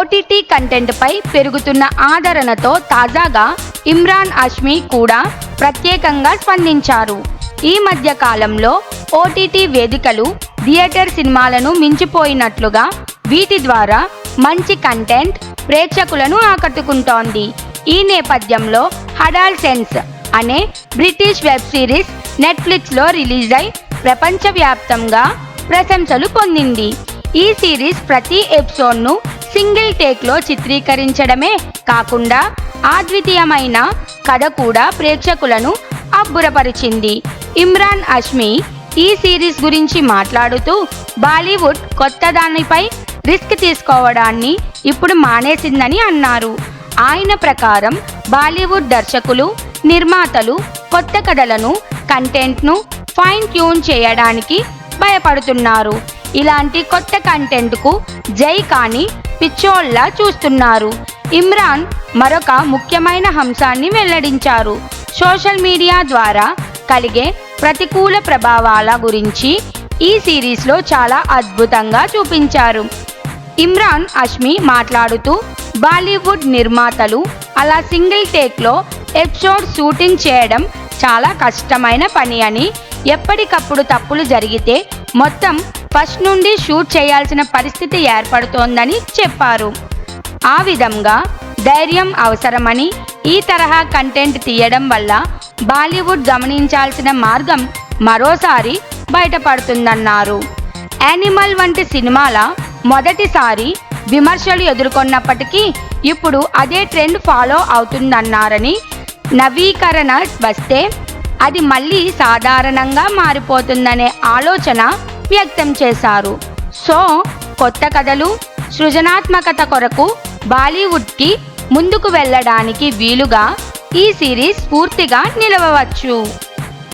OTT కంటెంట్పై పెరుగుతున్న ఆదరణతో తాజాగా ఇమ్రాన్ అష్మి కూడా ప్రత్యేకంగా స్పందించారు. ఈ మధ్య కాలంలో ఓటీటీ వేదికలు థియేటర్ సినిమాలను మించిపోయినట్లుగా వీటి ద్వారా మంచి కంటెంట్ ప్రేక్షకులను ఆకట్టుకుంటోంది. ఈ నేపథ్యంలో హడాల్ సెన్స్ అనే బ్రిటిష్ వెబ్ సిరీస్ నెట్ఫ్లిక్స్లో రిలీజ్ అయి ప్రపంచవ్యాప్తంగా ప్రశంసలు పొందింది. ఈ సిరీస్ ప్రతి ఎపిసోడ్ను సింగిల్ టేక్లో చిత్రీకరించడమే కాకుండా అద్వితీయమైన కథ కూడా ప్రేక్షకులను అబ్బురపరిచింది. ఇమ్రాన్ అష్మి ఈ సిరీస్ గురించి మాట్లాడుతూ బాలీవుడ్ కొత్త దానిపై రిస్క్ తీసుకోవడాన్ని ఇప్పుడు మానేసిందని అన్నారు. ఆయన ప్రకారం బాలీవుడ్ దర్శకులు నిర్మాతలు కొత్త కథలను కంటెంట్ను ఫైన్ ట్యూన్ చేయడానికి భయపడుతున్నారు. ఇలాంటి కొత్త కంటెంట్కు జై కానీ పిచ్చోళ్ళా చూస్తున్నారు. ఇమ్రాన్ మరొక ముఖ్యమైన అంశాన్ని వెల్లడించారు. సోషల్ మీడియా ద్వారా కలిగే ప్రతికూల ప్రభావాల గురించి ఈ సిరీస్లో చాలా అద్భుతంగా చూపించారు. ఇమ్రాన్ అష్మి మాట్లాడుతూ బాలీవుడ్ నిర్మాతలు అలా సింగిల్ టేక్లో ఎపిసోడ్ షూటింగ్ చేయడం చాలా కష్టమైన పని అని ఎప్పటికప్పుడు తప్పులు జరిగితే మొత్తం ఫస్ట్ నుండి షూట్ చేయాల్సిన పరిస్థితి ఏర్పడుతోందని చెప్పారు. ఆ విధంగా ధైర్యం అవసరమని ఈ తరహా కంటెంట్ తీయడం వల్ల బాలీవుడ్ గమనించాల్సిన మార్గం మరోసారి బయటపడుతుందన్నారు. యానిమల్ వంటి సినిమాల మొదటిసారి విమర్శలు ఎదుర్కొన్నప్పటికీ ఇప్పుడు అదే ట్రెండ్ ఫాలో అవుతుందన్నారని నవీకరణ వస్తే అది మళ్ళీ సాధారణంగా మారిపోతుందనే ఆలోచన వ్యక్తం చేశారు. సో కొత్త కథలు సృజనాత్మకత కొరకు బాలీవుడ్కి ముందుకు వెళ్ళడానికి వీలుగా ఈ సిరీస్ పూర్తిగా నిలవవచ్చు.